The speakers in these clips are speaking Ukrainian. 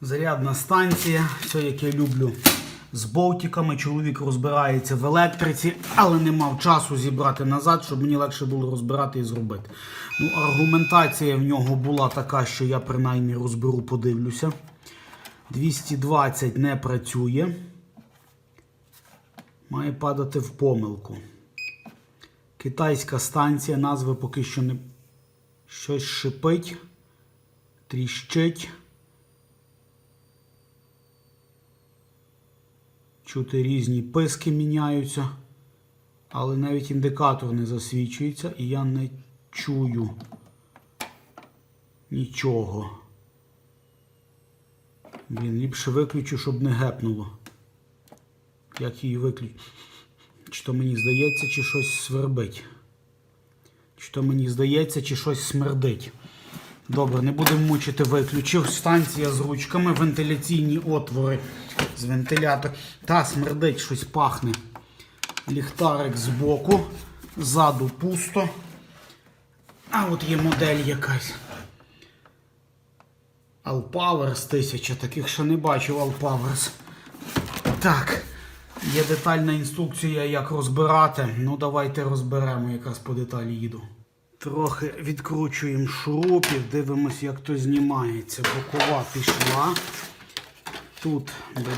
Зарядна станція, все як я люблю. З болтиками чоловік розбирається в електриці, але не мав часу зібрати назад, щоб мені легше було розбирати і зробити. Ну, аргументація в нього була така, що я принаймні розберу, подивлюся. 220 не працює. Має падати в помилку. Китайська станція, назви поки що не щось шипить, тріщить. Чути різні писки міняються, але навіть індикатор не засвічується і я не чую нічого. Блін, ліпше виключу, щоб не гепнуло. Як її виключу? Чи то мені здається, чи щось свербить. Чи то мені здається, чи щось смердить. Добре, не будемо мучити виключив. Станція з ручками, вентиляційні отвори з вентилятор. Та смердить, щось пахне. Ліхтарик збоку, ззаду пусто. А от є модель якась. Allpowers 1000, таких ще не бачив Allpowers. Так, є детальна інструкція, як розбирати. Ну, давайте розберемо, якраз по деталі їду. Трохи відкручуємо шурупів, дивимось, як то знімається. Бокова пішла. Тут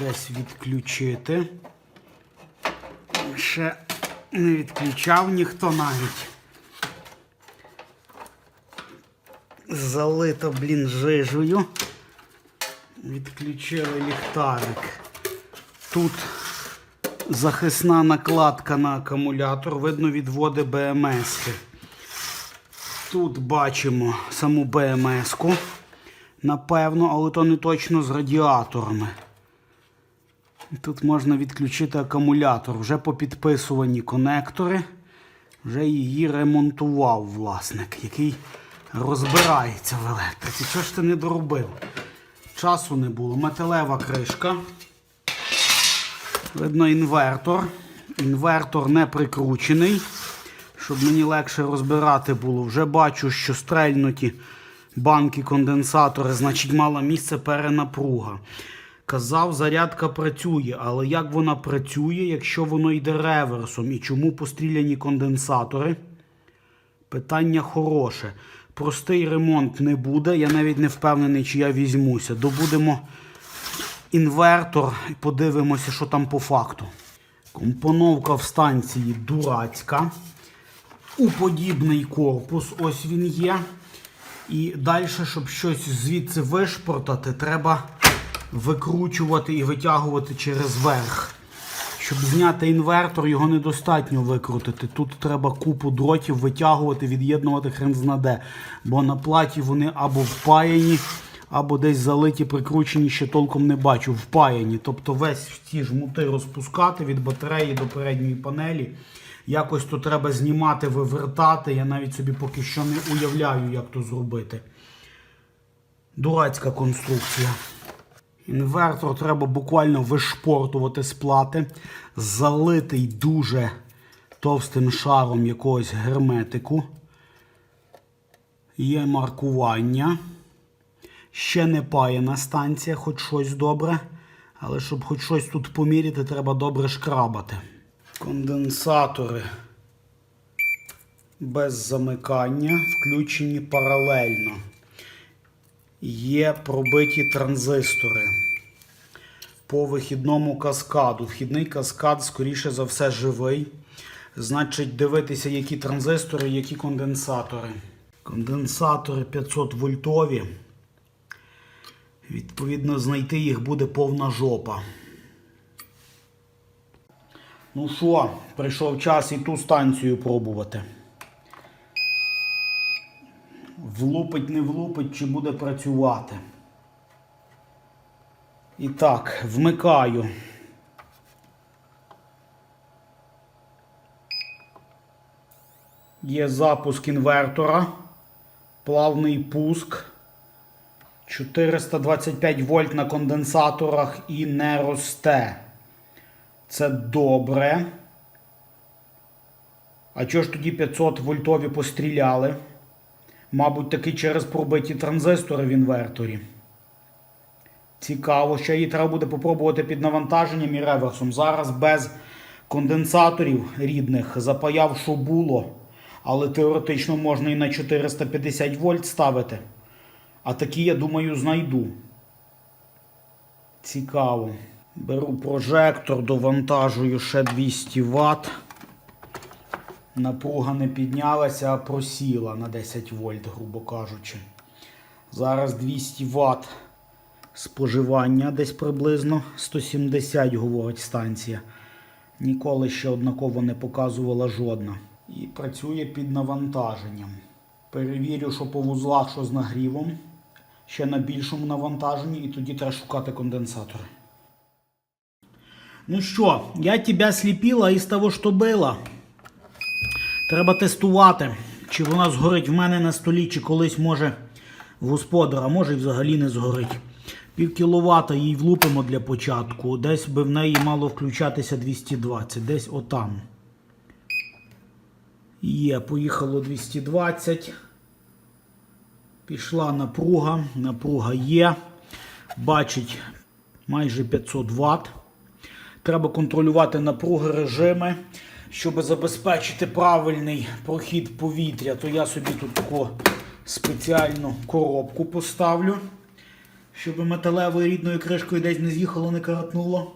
десь відключити. Ще не відключав ніхто навіть. Залито, блін, жижею. Відключили ліхтарик. Тут захисна накладка на акумулятор, видно відводи БМС. Тут бачимо саму БМС-ку, напевно, але то не точно з радіаторами. Тут можна відключити акумулятор. Вже попідписувані конектори. Вже її ремонтував власник, який розбирається в електриці. Чого ж ти не доробив? Часу не було. Металева кришка. Видно інвертор. Інвертор не прикручений, щоб мені легше розбирати було. Вже бачу, що стрельнуті банки конденсатори, значить, мала місце перенапруга. Казав, зарядка працює, але як вона працює, якщо воно йде реверсом? І чому постріляні конденсатори? Питання хороше. Простий ремонт не буде. Я навіть не впевнений, чи я візьмуся. Добудемо інвертор і подивимося, що там по факту. Компоновка в станції дурацька. Уподібний корпус, ось він є. І далі, щоб щось звідси вишпортати, треба викручувати і витягувати через верх. Щоб зняти інвертор, його недостатньо викрутити. Тут треба купу дротів витягувати, від'єднувати хрен знаде. Бо на платі вони або впаяні, або десь залиті, прикручені, ще толком не бачу. Впаяні. Тобто весь ці жмути розпускати від батареї до передньої панелі. Якось то треба знімати, вивертати. Я навіть собі поки що не уявляю, як то зробити. Дурацька конструкція. Інвертор треба буквально вишпортувати з плати, залитий дуже товстим шаром якогось герметику. Є маркування. Ще не паяна станція, хоч щось добре. Але щоб хоч щось тут поміряти, треба добре шкрабати. Конденсатори без замикання, включені паралельно є пробиті транзистори по вихідному каскаду. Вхідний каскад, скоріше за все, живий. Значить, дивитися, які транзистори, які конденсатори. Конденсатори 500 вольтові. Відповідно, знайти їх буде повна жопа. Ну що, прийшов час і ту станцію пробувати. Влупить, не влупить, чи буде працювати. І так, вмикаю. Є запуск інвертора. Плавний пуск. 425 вольт на конденсаторах і не росте. Це добре. А чого ж тоді 500 вольтові постріляли? Мабуть, таки через пробиті транзистори в інверторі. Цікаво, ще її треба буде попробувати під навантаженням і реверсом. Зараз без конденсаторів рідних запаяв, що було. Але теоретично можна і на 450 вольт ставити. А такі, я думаю, знайду. Цікаво. Беру прожектор, довантажую ще 200 Вт. Напруга не піднялася, а просіла на 10 вольт, грубо кажучи. Зараз 200 Вт споживання десь приблизно 170, говорить станція. Ніколи ще однаково не показувала жодна. І працює під навантаженням. Перевірю, що по вузлах, що з нагрівом. Ще на більшому навантаженні, і тоді треба шукати конденсатори. Ну що, я тебе сліпила із того, що було. Треба тестувати, чи вона згорить в мене на столі, чи колись може в господара, може взагалі не згорить. Пів кіловата їй влупимо для початку. Десь би в неї мало включатися 220, десь отам. Є, поїхало 220. Пішла напруга. Напруга є. Бачить майже 500 Вт. Треба контролювати напруги режими. Щоб забезпечити правильний прохід повітря, то я собі тут таку спеціальну коробку поставлю, щоб металевою рідною кришкою десь не з'їхало, не каратнуло.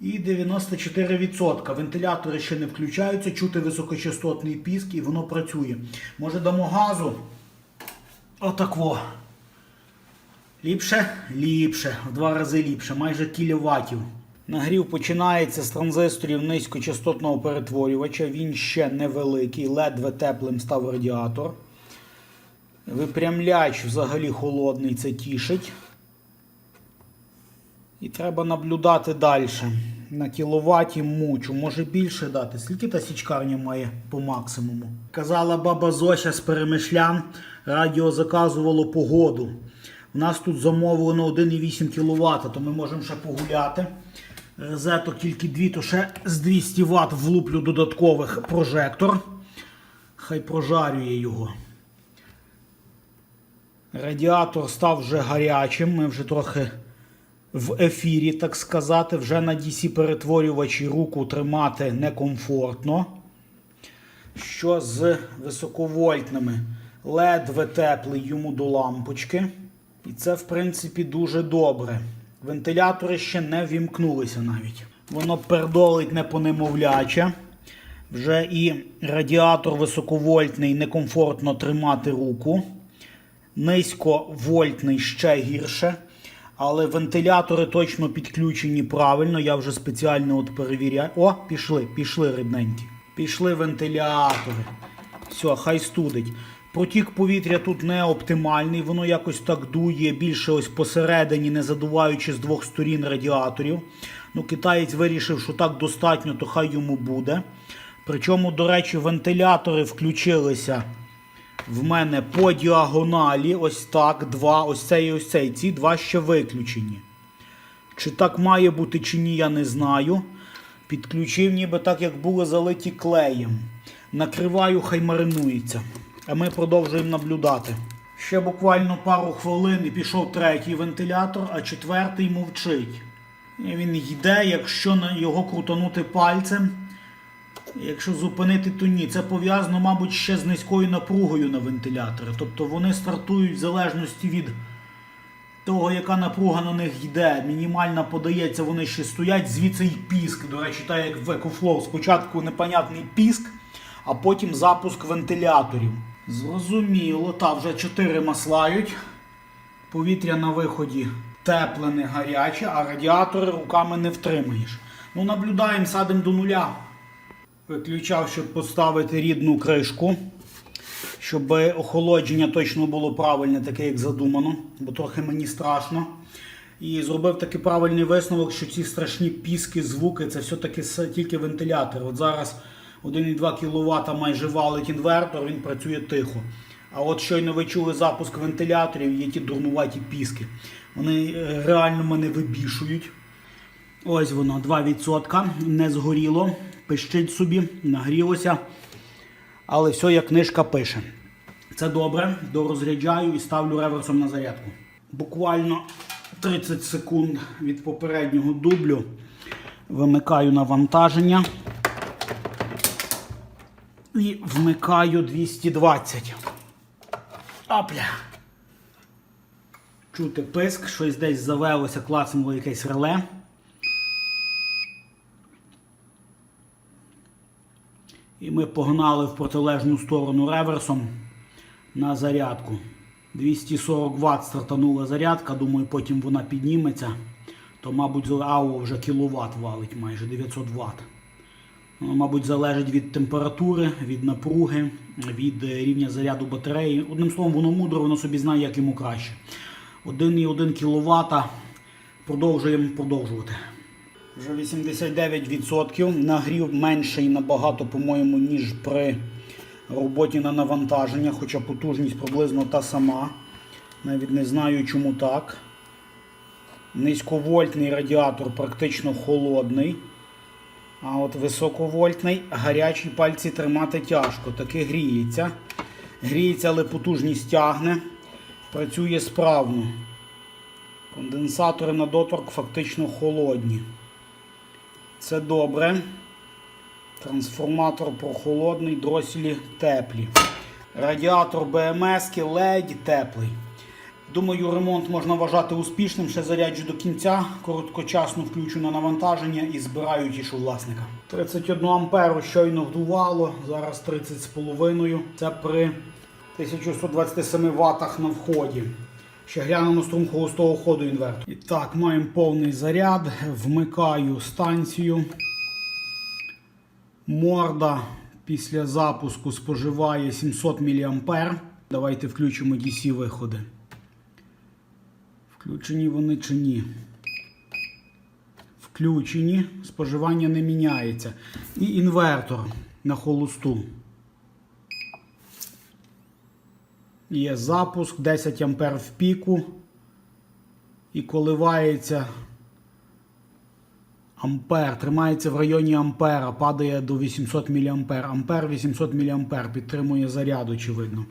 І 94%. Вентилятори ще не включаються, чути високочастотний піск і воно працює. Може дамо газу? Отакво. Ліпше? Ліпше. В два рази ліпше, майже кіловатів. Нагрів починається з транзисторів низькочастотного перетворювача. Він ще невеликий, ледве теплим став радіатор. Випрямляч взагалі холодний, це тішить. І треба наблюдати далі. На кіловаті мучу, може більше дати. Скільки та січкарня має по максимуму? Казала баба Зося з перемишлян, радіо заказувало погоду. У нас тут замовлено 1,8 кВт, то ми можемо ще погуляти. Розеток тільки дві, то ще з 200 Вт влуплю додаткових прожектор. Хай прожарює його. Радіатор став вже гарячим. Ми вже трохи в ефірі, так сказати. Вже на DC перетворювачі руку тримати некомфортно. Що з високовольтними? Ледве теплий йому до лампочки. І це, в принципі, дуже добре. Вентилятори ще не вімкнулися навіть. Воно пердолить непонемовляче. Вже і радіатор високовольтний некомфортно тримати руку. Низьковольтний ще гірше. Але вентилятори точно підключені правильно. Я вже спеціально от перевіряю. О, пішли, пішли рідненькі. Пішли вентилятори. Все, хай студить. Протік повітря тут не оптимальний, воно якось так дує більше ось посередині, не задуваючи з двох сторін радіаторів. Ну, Китаєць вирішив, що так достатньо, то хай йому буде. Причому, до речі, вентилятори включилися в мене по діагоналі. Ось так, два, ось цей і ось цей. Ці два ще виключені. Чи так має бути, чи ні, я не знаю. Підключив, ніби так, як були залиті клеєм. Накриваю, хай маринується. А ми продовжуємо наблюдати. Ще буквально пару хвилин і пішов третій вентилятор, а четвертий мовчить. І він йде, якщо його крутанути пальцем. Якщо зупинити, то ні. Це пов'язано, мабуть, ще з низькою напругою на вентилятори. Тобто вони стартують в залежності від того, яка напруга на них йде. Мінімальна подається, вони ще стоять, звідси й піск. До речі, так як в EcoFlow. Спочатку непонятний піск, а потім запуск вентиляторів. Зрозуміло, та вже 4 маслають. Повітря на виході тепле, не гаряче, а радіатори руками не втримаєш. Ну, наблюдаємо, садимо до нуля. Виключав, щоб поставити рідну кришку, щоб охолодження точно було правильне, таке, як задумано, бо трохи мені страшно. І зробив такий правильний висновок, що ці страшні піски, звуки це все-таки тільки вентилятор. От зараз 1,2 кВт майже валить інвертор, він працює тихо. А от щойно ви чули запуск вентиляторів, є ті дурнуваті піски. Вони е, реально мене вибішують. Ось воно, 2%. Не згоріло. Пищить собі, нагрілося. Але все, як книжка пише. Це добре, дорозряджаю і ставлю реверсом на зарядку. Буквально 30 секунд від попереднього дублю. Вимикаю навантаження. І вмикаю 220. Опля. Чути писк, щось десь завелося, клацнуло якесь реле. І ми погнали в протилежну сторону реверсом на зарядку. 240 Вт стартанула зарядка, думаю, потім вона підніметься. То, мабуть, АУ вже кіловат валить майже 900 Вт. Мабуть, залежить від температури, від напруги, від е, рівня заряду батареї. Одним словом, воно мудро, воно собі знає, як йому краще. 1,1 кВт. Продовжуємо продовжувати. Вже 89% нагрів менший набагато, по-моєму, ніж при роботі на навантаження, хоча потужність приблизно та сама. Навіть не знаю, чому так. Низьковольтний радіатор практично холодний. А от високовольтний гарячі пальці тримати тяжко. Таки гріється. Гріється, але потужність тягне. Працює справно. Конденсатори на доторк фактично холодні. Це добре. Трансформатор прохолодний, дроселі теплі. Радіатор БМС ледь теплий. Думаю, ремонт можна вважати успішним. Ще заряджу до кінця, короткочасно включу на навантаження і збираю тішу власника. 31 амперу щойно вдувало, зараз 30,5. Це при 1127 ватах на вході. Ще глянемо струм холостого ходу інвертора. І так, маємо повний заряд. Вмикаю станцію. Морда після запуску споживає 700 мА. Давайте включимо DC виходи. Включені вони чи ні? Включені. Споживання не міняється. І інвертор на холосту. Є запуск 10 А в піку. І коливається ампер. Тримається в районі ампера, падає до 800 мА. Ампер 800 мА підтримує заряд, очевидно.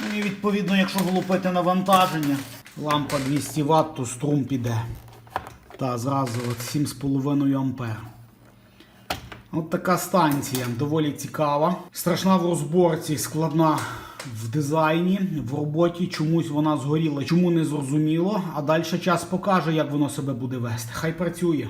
Ну і відповідно, якщо влупити навантаження, лампа 200 Вт, то струм піде. Та зразу от 7,5 ампер. От така станція доволі цікава. Страшна в розборці, складна в дизайні, в роботі чомусь вона згоріла. Чому не зрозуміло, а далі час покаже, як воно себе буде вести. Хай працює.